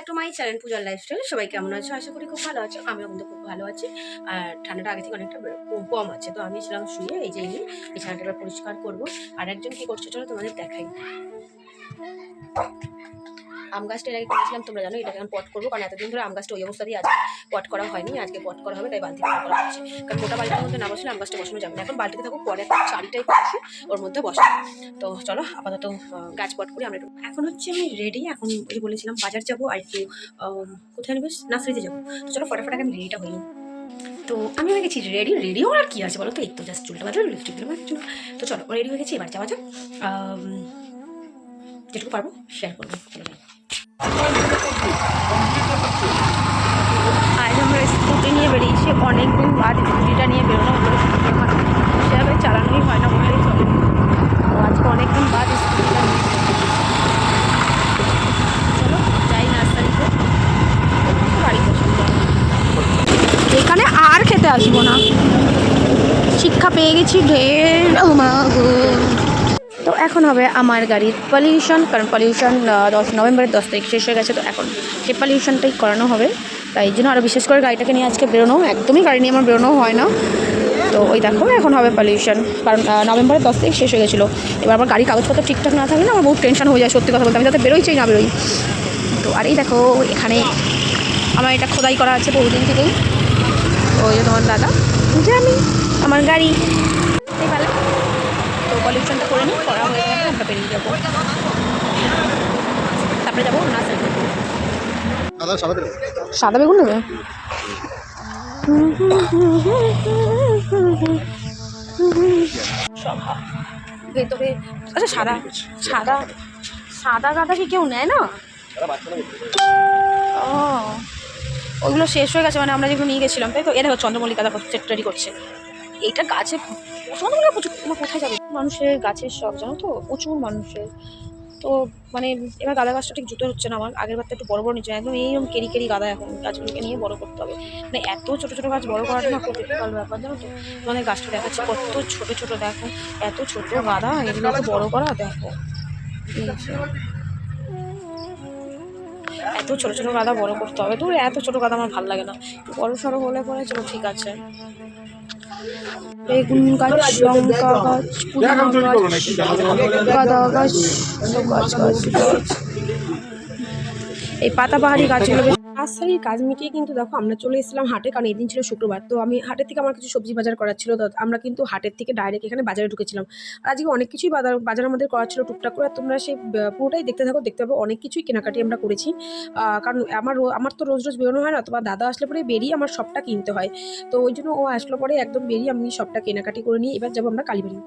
Back to my channel পূজার lifestyle সবাই কেমন আছো? আশা করি খুব ভালো আছো। আমিও কিন্তু খুব ভালো আছি। আর ঠান্ডাটা আগে থেকে অনেকটা কম- আছে। তো আমি ছিলাম শুয়ে, এই যে এই ছানাটা পরিষ্কার করব। আর একজন কি করছে, চলো তোমাদের দেখাই। আম গাছটা এর আগে করেছিলাম তোমরা জানো, এটাকে আমি পট করব, কারণ এতদিন ধরে আম গাছটা ওই অবস্থাতেই আছে। পট করা হয়নি, আজকে পট করা হবে, তাই বালতি করা হচ্ছে। কারণ গোটা বালতির মধ্যে না বসলে আম গাছটা বসানো যাবে না। এখন বালতিতে থাকুক, পরে একটা চারিটাই করছে ওর মধ্যে বসে তো চলো, আপাতত গাছ পট করি, আমরা এখন হচ্ছে আমি রেডি এখন ওই বলেছিলাম, বাজার যাব আর একটু কোথায় নেবে? নার্সারিতে যাব। তো চলো, ফটাফট আমি রেডিটা হই তো আমি হয়ে গেছি রেডি রেডিও আর কি আছে বলো তো? এই তো জাস্ট চুলটা বাজার লিপস্টিক দিলাম একটু তো চলো রেডি হয়ে গেছি, এবার যাওয়া যাক। যেটুকু পারব শেয়ার করব চলো যাই। আজ আমরা স্কুটি নিয়ে বেরিয়েছি অনেকদিন বাদ স্কুটিটা নিয়ে বেরোনো হলো সেভাবে চালানোই হয় না বললেই চলে। তো আজকে অনেকদিন বাদ স্কুটিটা নিয়ে চলো, যাই নার্সারিতে এখানে আর খেতে আসব না। শিক্ষা পেয়ে গেছি ঢের। তো এখন হবে আমার গাড়ির পলিউশন কারণ পলিউশন দশ নভেম্বরের দশ তারিখ শেষ হয়ে গেছে, তো এখন সেই পলিউশনটাই করানো হবে। তাই জন্য আরও বিশেষ করে গাড়িটাকে নিয়ে আজকে বেরোনো, একদমই গাড়ি নিয়ে আমার বেরোনো হয় না। তো ওই দেখো, এখন হবে পলিউশন কারণ নভেম্বরের দশ তারিখ শেষ হয়ে গেছিল। এবার আমার গাড়ি কাগজপত্র ঠিকঠাক না থাকলে আমার বহুত টেনশন হয়ে যায়, সত্যি কথা বলতে। আমি যাতে বেরোই চাই না বেরোই। তো, আর এই দেখো, এখানে আমার এটা খোদাই করা আছে বহুদিন থেকেই। ওই যে তোমার দাদা যে আমি, আমার গাড়ি। তো পলিউশনটা করে নিই করা হয়ে গেলে আমরা বেরিয়ে যাব। তারপরে যাব না সাদা বেগুন নেবে? ভেতরে আচ্ছা সাদা। সাদা। সাদা গাঁদা কি কেউ নেয় না? ও। ওইগুলো শেষ হয়ে গেছে মানে আমরা যেগুলো নিয়ে গেছিলাম তাই তো? এ দেখো চন্দ্রমল্লিকা দেখো সেট রেডি করছে। এইটা গাছে চন্দ্রমল্লিকা প্রচুর তোমার কোথায় যাবে? মানুষের গাছের শখ জানো তো? প্রচুর মানুষের। তো মানে এবার গাদা গাছটা ঠিক জুতো হচ্ছে না আমার। আগের তো একটু বড় বড় নিচ্ছে একদম এইরকম কেরি কেরি গাদা এখন। গাছগুলোকে নিয়ে বড় করতে হবে। মানে এত ছোট ছোট গাছ বড় করাটা না খুব ভালো ব্যাপার, জানো তো? মানে গাছটা দেখাচ্ছে। কত ছোট ছোট দেখো। এত ছোট গাঁদা, এগুলোকে বড় করা, দেখো। এত ছোট ছোট গাঁদা বড় করতে হবে। দূরে এত ছোট গাদা আমার ভালো লাগে না। বড় সড়ো হলে পরে চলো ঠিক আছে। বেগুন গাছ লঙ্কা গাছ পুদিনা গাছ গাঁদা গাছ গাছ গাছ গাছ এই পাতাবাহারি গাছগুলো নার্সারির কাজ মিটিয়ে কিন্তু দেখো আমরা চলে এসেছিলাম হাটে, কারণ এদিন ছিল শুক্রবার। তো আমি হাটের থেকে আমার কিছু সবজি বাজার করার ছিল, তো আমরা কিন্তু হাটের থেকে ডাইরেক্ট এখানে বাজারে ঢুকেছিলাম। আজকে অনেক কিছুই বাজার বাজার আমাদের করার ছিল টুকটাক করে। তোমরা সেই পুরোটাই দেখতে থাকো, দেখতে পাবো অনেক কিছুই কেনাকাটি আমরা করেছি। কারণ আমার আমার তো রোজ রোজ বেরোনো হয় না তোমার দাদা আসলে পরে বেরিয়ে আমার সবটা কিনতে হয়। তো ওই জন্য ও আসলো পরে একদম বেরিয়ে আমি সবটা কেনাকাটি করে নিই এবার যাব আমরা কালীবাড়ি।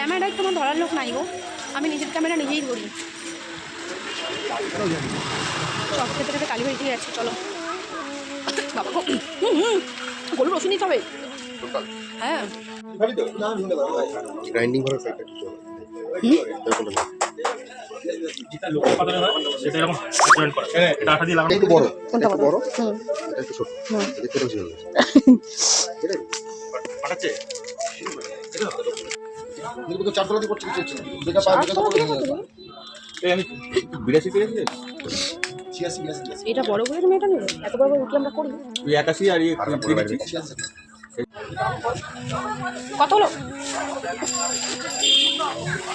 ক্যামেরায় তোমার ধরার লোক নাই গো। আমি নিজের ক্যামেরা নিজেই ধরি। সব খেতে খেতে কালীবাড়ি দিয়ে যাচ্ছি চলো। বাবা হুম হুম গরুর ওষুধ নিতে হবে? হ্যাঁ। গ্রাইন্ডিং করার যেটা লোকাল হয় সেটা এরকম জয়েন করা। এটা আঠা দিয়ে লাগানো। একটু বড়। কোনটা বড় বড়। হুম এটা একটু ছোট। হুম। এটা ছোট ঠিক আছে ফাটাচ্ছে কিন্তু চারতলা দিয়ে করছে কিছু হচ্ছে না। যেটা পাওয়া যেটা চারতলা দিয়ে করে কত? এই আমি বিরাশি পেয়েছি ছিয়াশি বিরাশি বিরাশি। এটা বড় করে তুমি এটা নেবে এত বড় করে আমরা করি। ওই একাশি আর ইয়ে কত হলো?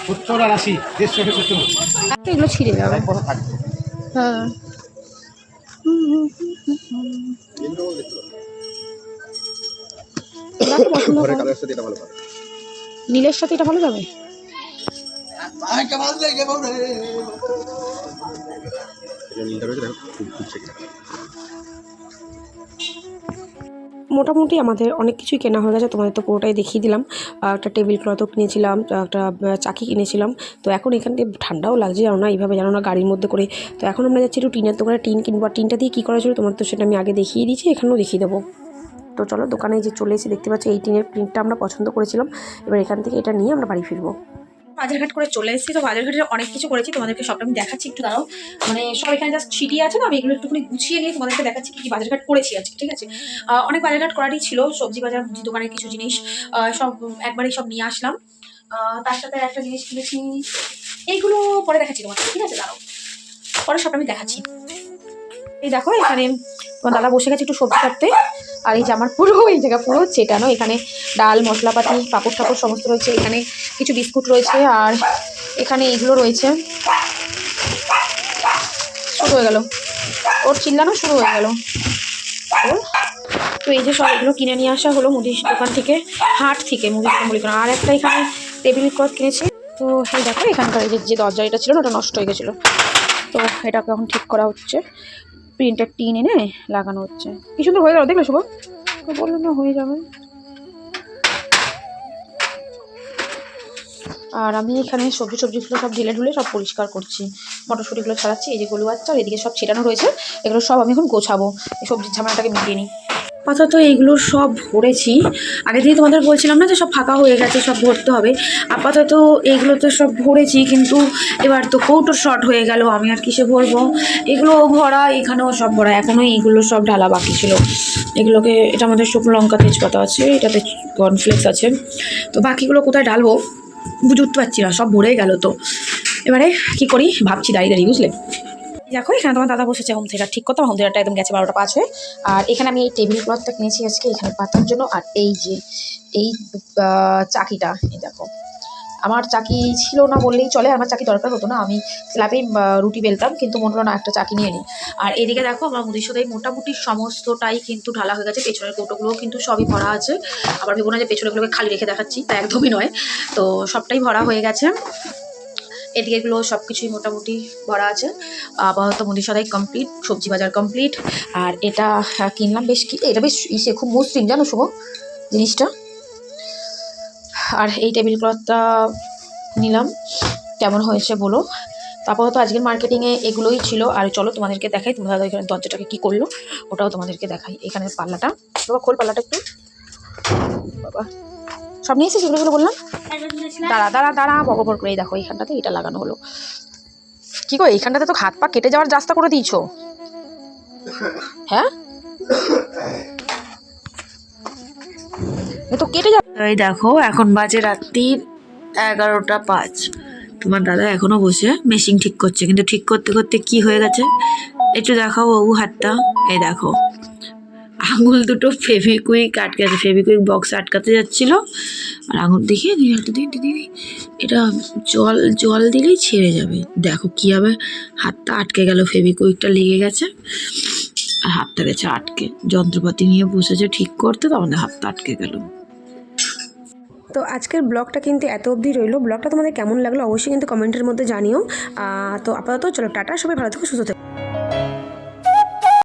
সত্তর আর আশি দেড়শো সত্তর। এগুলো ছিঁড়ে যাবে। হ্যাঁ। পছন্দ করো। কালার সাথে এটা ভালো পাবে নীলের সাথে এটা ভালো যাবে? মোটামুটি আমাদের অনেক কিছুই কেনা হয়ে গেছে তোমাদের তো পুরোটাই দেখিয়ে দিলাম। একটা টেবিল ক্লথও কিনেছিলাম একটা চাকি কিনেছিলাম। তো এখন এখান থেকে ঠান্ডাও লাগছে জানো না? এইভাবে জানো না গাড়ির মধ্যে করে। তো এখন আমরা যাচ্ছি একটু টিনের দোকানে। টিন কিনবো টিনটা দিয়ে কী করা ছিল তোমার তো সেটা আমি আগে দেখিয়ে দিয়েছি এখানেও দেখিয়ে দেবো। তো চলো দোকানে যে চলে এসে দেখতে পাচ্ছি এই টিনের প্রিন্টটা আমরা পছন্দ করেছিলাম। এবার এখান থেকে এটা নিয়ে আমরা বাড়ি ফিরবো। বাজারঘাট করে চলে এসেছি। তো বাজারঘাটে অনেক কিছু করেছি। তোমাদেরকে সবটা আমি দেখাচ্ছি একটু দাঁড়াও। মানে সব এখানে জাস্ট ছিটিয়ে আছে না? আমি এগুলো একটুখানি গুছিয়ে নিয়ে তোমাদেরকে দেখাচ্ছি কি বাজারঘাট করেছি আজকে, ঠিক আছে? অনেক বাজারঘাট করারই ছিল। সবজি বাজার দোকানের কিছু জিনিস সব একবারে সব নিয়ে আসলাম। তার সাথে একটা জিনিস কিনেছি। এইগুলো পরে দেখাচ্ছি তোমার ঠিক আছে? দাঁড়াও। পরে সব আমি দেখাচ্ছি। এই দেখো এখানে তোমার দাদা বসে গেছে একটু সবজি কাটতে। আর এই যে আমার পুরো, এই জায়গা পুরো চেটানো। এখানে ডাল, মশলাপাতি, পাপড় টাপড় সমস্ত রয়েছে। এখানে কিছু বিস্কুট রয়েছে আর এখানে এইগুলো রয়েছে। শুরু হয়ে গেল। ওর চিল্লানো শুরু হয়ে গেল। তো এই যে সব এগুলো কিনে নিয়ে আসা হলো মুদির দোকান থেকে, হাট থেকে, মুদির দোকান বলি আর একটা এখানে টেবিল ক্লথ কিনেছি। তো এই দেখো, এখানকার যে দরজা এটা ছিল না, ওটা নষ্ট হয়ে গেছিল। তো এটাকে এখন ঠিক করা হচ্ছে। প্রিন্টার টিন এনে লাগানো হচ্ছে। কি সুন্দর হয়ে গেল, দেখলে শুভ? বলল না, হয়ে যাবে। আর আমি এখানে সবজি সবজিগুলো সব ঢেলে ঢুলে সব পরিষ্কার করছি। মটরশুঁটিগুলো ছাড়াচ্ছি, এই যে গলু আর এদিকে সব ছেটানো রয়েছে। এগুলো সব আমি এখন গোছাবো। এই সবজির ঝামেলাটাকে মিটিয়ে নিই। আপাতত এইগুলো সব ভরেছি। আগে দিয়ে তোমাদের বলছিলাম না যে সব ফাঁকা হয়ে গেছে, সব ভরতে হবে। আপাতত এইগুলো তো সব ভরেছি, কিন্তু এবার তো কৌটো শর্ট হয়ে গেল, আমি আর কিসে ভরবো? এগুলো ভরা, এখানেও সব ভরা এখনও এইগুলো সব ঢালা বাকি ছিল। এগুলোকে, এটা আমাদের শুকনো লঙ্কা তেজপাতা আছে, এটাতে কর্নফ্লেক্স আছে। তো বাকিগুলো কোথায় ঢালবো? বুঝতে পারছি না, সব ভরে গেল তো। এবারে কি করি? ভাবছি দাঁড়িয়ে দাঁড়িয়ে, বুঝলে? দেখো, এখানে তোমার দাদা বসেছে হোম থিয়েটার ঠিক করতাম হোম থিয়েটারটা একদম গেছে বারোটা পাঁচ। হয়ে আর এখানে আমি এই টেবিল ক্লথটা কিনেছি আজকে, এখানে পাতার জন্য। আর এই যে, এই চাকিটা, এই দেখো। আমার চাকি ছিল না বললেই চলে, আমার চাকি দরকার হতো না। আমি স্ল্যাপেই রুটি বেলতাম, কিন্তু মনে হলো না, একটা চাকি নিয়ে নিই। আর এদিকে দেখো, আমার মুদির সাথে মোটামুটি সমস্তটাই কিন্তু ঢালা হয়ে গেছে। পেছনের কৌটোগুলোও কিন্তু সবই ভরা আছে। আবার ভেবো না যে পেছনেগুলোকে খালি রেখে দেখাচ্ছি, তা একদমই নয়। তো সবটাই ভরা হয়ে গেছে। এদিকেগুলো সব কিছুই মোটামুটি ভরা আছে। আপাতত মুদি সদাই কমপ্লিট সবজি বাজার কমপ্লিট আর এটা কিনলাম বেশ কি, এটা বেশ ইসে, খুব মসৃণ, জানো শুভ জিনিসটা। আর এই টেবিল ক্লথটা নিলাম, কেমন হয়েছে বলো। তারপর তো আজকের মার্কেটিংয়ে এগুলোই ছিল। আর চলো তোমাদেরকে দেখাই, তোমরা এখানে দরজাটাকে কী করল, ওটাও তোমাদেরকে দেখাই। এখানে পাল্লাটা, বাবা, খোল পাল্লাটা একটু। বাবা, সব নিয়ে যেগুলো বললাম? দাঁড়া দাঁড়া দাঁড়া বগবর করে দেখো এইখানটাতে এটা লাগানো হলো। কি গো, এইখানটাতে তো হাত পা কেটে যাওয়ার রাস্তা করে দিয়েছ। হ্যাঁ? তো কেটে যাবে। এই দেখো, এখন বাজে রাত্রি এগারোটা পাঁচ। তোমার দাদা এখনও বসে মেশিন ঠিক করছে, কিন্তু ঠিক করতে করতে কি হয়ে গেছে? একটু দেখাও বাবু হাতটা। এই দেখো। আঙুল দুটো ফেভিকুইক আটকে আছে ফেভিকুইক বক্স আটকাতে যাচ্ছিল। আর আঙুল দেখিয়ে দিই হাতে দিদি এটা জল জল দিলেই ছেড়ে যাবে। দেখো কী হবে হাতটা আটকে গেল, ফেভিকুইকটা লেগে গেছে। আর হাতটা গেছে আটকে। যন্ত্রপাতি নিয়ে বসেছে, ঠিক করতে তো আমাদের হাতটা আটকে গেল। তো আজকের ব্লগটা কিন্তু এত অবধি রইল। ব্লগটা তোমাদের কেমন লাগল অবশ্যই কিন্তু কমেন্টের মধ্যে জানিও। তো আপাতত চলো টাটা, সবাই ভালো থেকো, সুস্থ থেকো।